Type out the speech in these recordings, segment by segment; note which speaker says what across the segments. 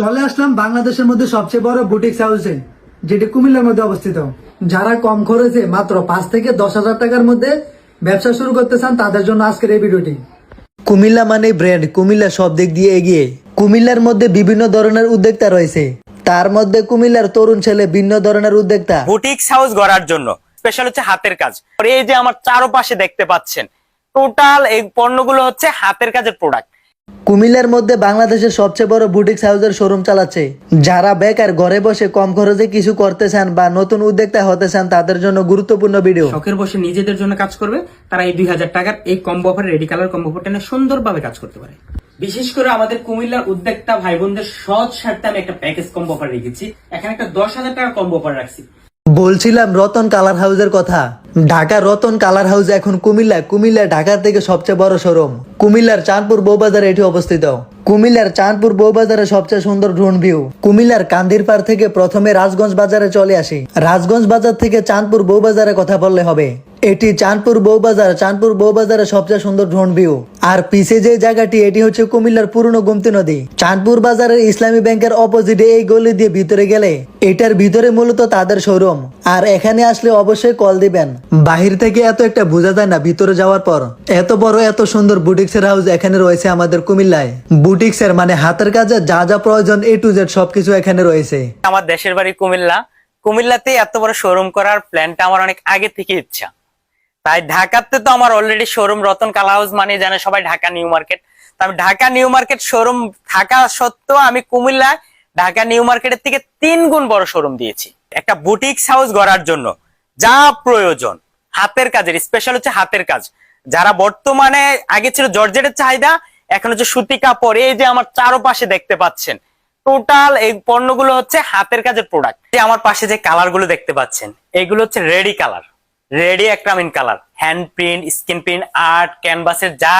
Speaker 1: চলে আসলাম বাংলাদেশের মধ্যে সবচেয়ে বড় বুটিক্স হাউসে যেটি কুমিল্লার মধ্যে অবস্থিত। যারা কম খরচে মাত্র পাঁচ থেকে দশ হাজার টাকার মধ্যে ব্যবসা শুরু করতে চান তাদের জন্য আজকের এই ভিডিওটি। কুমিল্লা মানে ব্র্যান্ড কুমিল্লা সব দিক দিয়ে এগিয়ে। কুমিল্লার মধ্যে বিভিন্ন ধরনের উদ্যোক্তা রয়েছে। তার মধ্যে কুমিল্লার তরুণ ছেলে ভিন্ন ধরনের উদ্যোক্তা।
Speaker 2: বুটিক্স হাউস গড়ার জন্য স্পেশাল হচ্ছে হাতের কাজ। আর এই যে আমার চারপাশে দেখতে পাচ্ছেন টোটাল এই পণ্যগুলো হচ্ছে হাতের কাজের প্রোডাক্ট
Speaker 1: কুমিল্লার মধ্যে বাংলাদেশের সবচেয়ে বড় বুটিক্স হাউসের শোরুম চালাচ্ছে। যারা বেকার ঘরে বসে কম খরচে কিছু করতে চান বা নতুন উদ্যোক্তা হতে চান, তাদের জন্য গুরুত্বপূর্ণ ভিডিও।
Speaker 3: শখের বসে নিজেদের জন্য কাজ করবে, তারা এই দুই হাজার টাকার এই combo offer ready colour combo অফারটা সুন্দরভাবে কাজ করতে পারে। বিশেষ করে আমাদের কুমিল্লার উদ্যোক্তা ভাই বোনদের সহজ স্বার্থে আমি একটা প্যাকেজ কম্বো অফার রেখেছি। এখানে একটা দশ হাজার টাকার কম্বো অফার রাখছি।
Speaker 1: বলছিলাম রতন কালার হাউসের কথা। ঢাকা রতন কালার হাউস এখন কুমিল্লা কুমিল্লা ঢাকার থেকে সবচেয়ে বড় শোরুম। কুমিল্লার চাঁদপুর বৌবাজারে এটি অবস্থিত। কুমিল্লার চাঁদপুর বৌবাজারে সবচেয়ে সুন্দর ড্রোন ভিউ কুমিল্লার কান্দির পার থেকে প্রথমে রাজগঞ্জ বাজারে চলে আসি। রাজগঞ্জ বাজার থেকে চাঁদপুর বৌবাজারে কথা বললে হবে। এটি চাঁদপুর বউবাজার চাঁদপুর বউবাজারে সবচেয়ে সুন্দর ড্রোন ভিউ আর পিছে যে জায়গাটি, এটি হচ্ছে কুমিল্লার পুরনো গুমতি নদী। চাঁদপুর বাজারের ইসলামী ব্যাংকের অপোজিটে এই গলি দিয়ে ভিতরে গেলে এটার ভিতরে মূলত তাদের শোরুম আর এখানে আসলে অবশ্যই কল দিবেন। বাহির থেকে এত একটা বোঝা যায় না ভিতরে যাওয়ার পর। এত বড়, এত সুন্দর বুটিক্সের হাউস এখানে রয়েছে আমাদের কুমিল্লায়। বুটিক্সের মানে হাতের কাজে যা যা প্রয়োজন এ টু জেড সবকিছু এখানে রয়েছে।
Speaker 2: আমার দেশের বাড়ি কুমিল্লা। কুমিল্লাতে এত বড় শোরুম করার প্ল্যানটা আমার অনেক আগে থেকে ইচ্ছা। তাই ঢাকাতে তো আমার অলরেডি শোরুম রতন কালা হাউস মানে জানে সবাই ঢাকা নিউ মার্কেট। তো আমি ঢাকা নিউ মার্কেট শোরুম থাকা সত্ত্বেও আমি কুমিল্লায় ঢাকা নিউ মার্কেটের থেকে তিন গুণ বড় শোরুম দিয়েছি। একটা বুটিক্স হাউস গড়ার জন্য, যা প্রয়োজন, হাতের কাজের স্পেশাল হচ্ছে হাতের কাজ। যারা বর্তমানে আগে ছিল জর্জেটের চাহিদা, এখন হচ্ছে সুতি কাপড়, এই যে আমার চারপাশে দেখতে পাচ্ছেন টোটাল এই পণ্যগুলো হচ্ছে হাতের কাজের প্রোডাক্ট আমার পাশে যে কালারগুলো দেখতে পাচ্ছেন, এগুলো হচ্ছে ready colour ready একরামিন colour. Hand print, screen print, art, ক্যানভাসের যা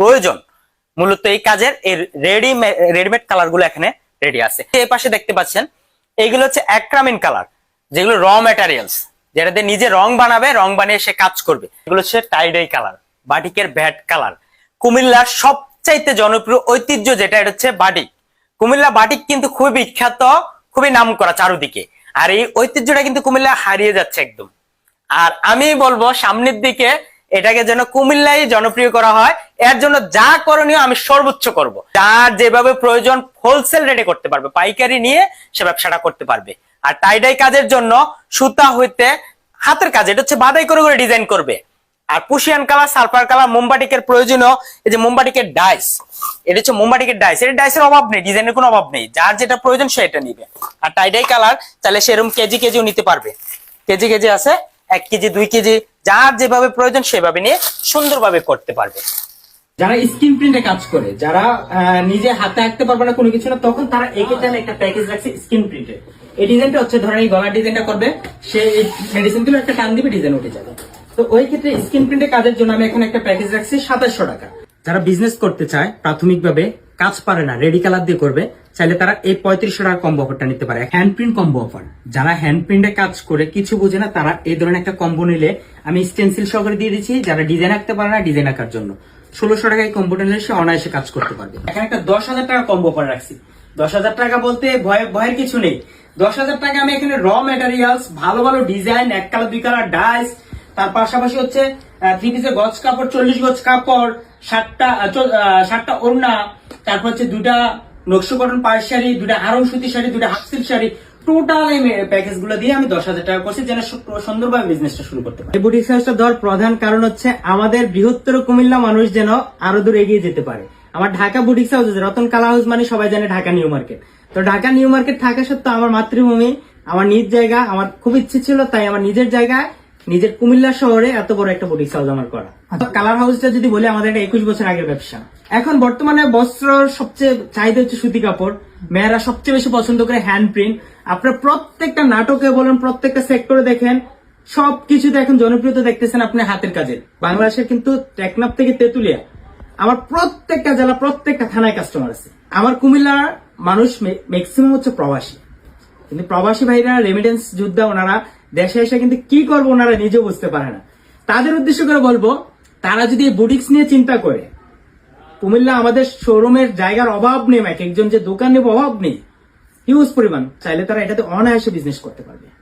Speaker 2: প্রয়োজন। মূলত এই কাজের এই রেডি রেডিমেড কালারগুলো এখানে রেডি আছে। এই পাশে দেখতে পাচ্ছেন এইগুলো হচ্ছে একরামিন কালার, যেগুলো র ম্যাটেরিয়ালস, যেটা দিয়ে নিজে রং বানাবে, রং বানিয়ে সে কাজ করবে। এগুলো হচ্ছে টাইডাই কালার, বাটিকের ভ্যাট কালার। কুমিল্লার সবচাইতে জনপ্রিয় ঐতিহ্য যেটা, এটা হচ্ছে বাটিক। কুমিল্লা বাটিক কিন্তু খুবই বিখ্যাত, খুবই নাম করা চারুদিকে। আর এই ঐতিহ্যটা কিন্তু কুমিল্লা হারিয়ে যাচ্ছে একদম। আর আমি বলব সামনের দিকে এটাকে যেন কুমিল্লায় জনপ্রিয় করা হয়। এর জন্য যা করণীয় আমি সর্বোচ্চ করব। যার যেভাবে প্রয়োজন হোলসেল রেটে করতে পারবে, পাইকারি নিয়ে সে ব্যবসাটা করতে পারবে। আর টাইডাই কাজের জন্য সুতা হইতে হাতের কাজ, এটা হচ্ছে বাদাই করে করে ডিজাইন করবে। আর পুশিয়ান কালার সালফার কালার মোমবাটিকের প্রয়োজনীয় এই যে মোমবাটিকের ডাইস এটা হচ্ছে মোমবাটিকের ডাইস এটা ডাইসের অভাব নেই ডিজাইনের কোনো অভাব নেই। যার যেটা প্রয়োজন সে এটা নিবে। আর টাইডাই কালার, তাহলে সেরকম কেজি কেজিও নিতে পারবে। কেজি কেজি আছে এক কেজি, দুই কেজি, যার যেভাবে প্রয়োজন সেভাবে নিয়ে সুন্দরভাবে করতে পারবে।
Speaker 3: যারা স্ক্রিন প্রিন্টে কাজ করে, যারা নিজে হাতে আঁকতে পারবে না কোনো কিছু না, তখন তারা এক্ষেত্রে আমি একটা প্যাকেজ রাখছি স্ক্রিন প্রিন্টে। এই ডিজাইনটা হচ্ছে, ধরেন এই গলার ডিজাইনটা করবে, সে এই মেডিসিনগুলো একটা টান দিবে ডিজাইন উঠে যাবে। তো ওই ক্ষেত্রে স্ক্রিন প্রিন্টের কাজের জন্য আমি এখানে একটা প্যাকেজ রাখছি সাতাশশো টাকা। যারা বিজনেস করতে চায়, প্রাথমিকভাবে কাজ পারে না রেডি কালার দিয়ে করবে, চাইলে তারা এই পঁয়ত্রিশশো টাকার কম্বো অফারটা নিতে পারে। হ্যান্ড প্রিন্ট কম্বো অফার যারা হ্যান্ড প্রিন্টে কাজ করে, কিছু বোঝে না, তারা এই ধরনের একটা কম্বো নিলে আমি স্টেন্সিল সহকারে দিয়ে দিচ্ছি, যারা ডিজাইন আঁকতে পারে না ডিজাইন আঁকার জন্য। ষোলোশো টাকায় কম্পিউটার নিলে সে অনায়াসে কাজ করতে পারবে। এখানে একটা দশ হাজার টাকা কম্বো অফার রাখছি। দশ হাজার টাকা বলতে ভয় ভয়ের কিছু নেই। দশ হাজার টাকা আমি এখানে র ম্যাটেরিয়ালস ভালো ভালো ডিজাইন এক কালার দুই কালার ডাইস তার পাশাপাশি হচ্ছে থ্রি পিসের গজ কাপড়, চল্লিশ গজ কাপড় ষাটটা ষাটটা ওড়না, তারপর হচ্ছে দুটা নকশি কটন পায়ের শাড়ি দুটা আরং সুতি শাড়ি দুটা হাফ শাড়ি টোটাল এই প্যাকেজগুলো দিয়ে আমি দশ হাজার টাকা করছি, যেন সুন্দরভাবে বিজনেসটা শুরু করতে পারি। বুটিক হাউসটা দেওয়ার প্রধান কারণ হচ্ছে আমাদের বৃহত্তর কুমিল্লা মানুষ যেন আরও দূর এগিয়ে যেতে পারে। আমার ঢাকা বুটিক হাউস আছে, রতন কালা হাউস মানে সবাই জানে ঢাকা নিউ মার্কেট তো ঢাকা নিউ মার্কেট থাকা সত্ত্বেও আমার মাতৃভূমি, আমার নিজ জায়গা, আমার খুব ইচ্ছে ছিল, তাই আমার নিজের জায়গায় নিজের কুমিল্লা শহরে এত বড় একটা বুটিক হাউস আমার করা। কালার হাউসটা যদি বলি আমাদের এটা একুশ বছর আগের ব্যবসা। এখন বর্তমানে বস্ত্র সবচেয়ে চাহিদা হচ্ছে সুতি কাপড়। মেয়েরা সবচেয়ে বেশি পছন্দ করে হ্যান্ড প্রিন্ট আপনার প্রত্যেকটা নাটকে বলেন প্রত্যেকটা সেক্টরে দেখেন সবকিছুতে এখন জনপ্রিয়তা দেখতেছেন আপনি হাতের কাজের বাংলাদেশের কিন্তু টেকনাফ থেকে তেতুলিয়া। আমার প্রত্যেকটা জেলা প্রত্যেকটা থানায় কাস্টমার আছে। আমার কুমিল্লার মানুষ ম্যাক্সিমাম হচ্ছে প্রবাসী। কিন্তু প্রবাসী ভাইরা রেমিডেন্স যোদ্ধা ওনারা দেশে এসে কিন্তু কি করব ওনারা নিজে বুঝতে পারে না। তাদের উদ্দেশ্য করে বলব, তারা যদি বুটিক্স নিয়ে চিন্তা করে, কুমিল্লা আমাদের শোরুমের জায়গার অভাব নেই, এক একজন যে দোকান নেব, অভাব নেই। হিউজ পরিমাণ। চাইলে তারা এটাতে অনায়াসে বিজনেস করতে পারবে।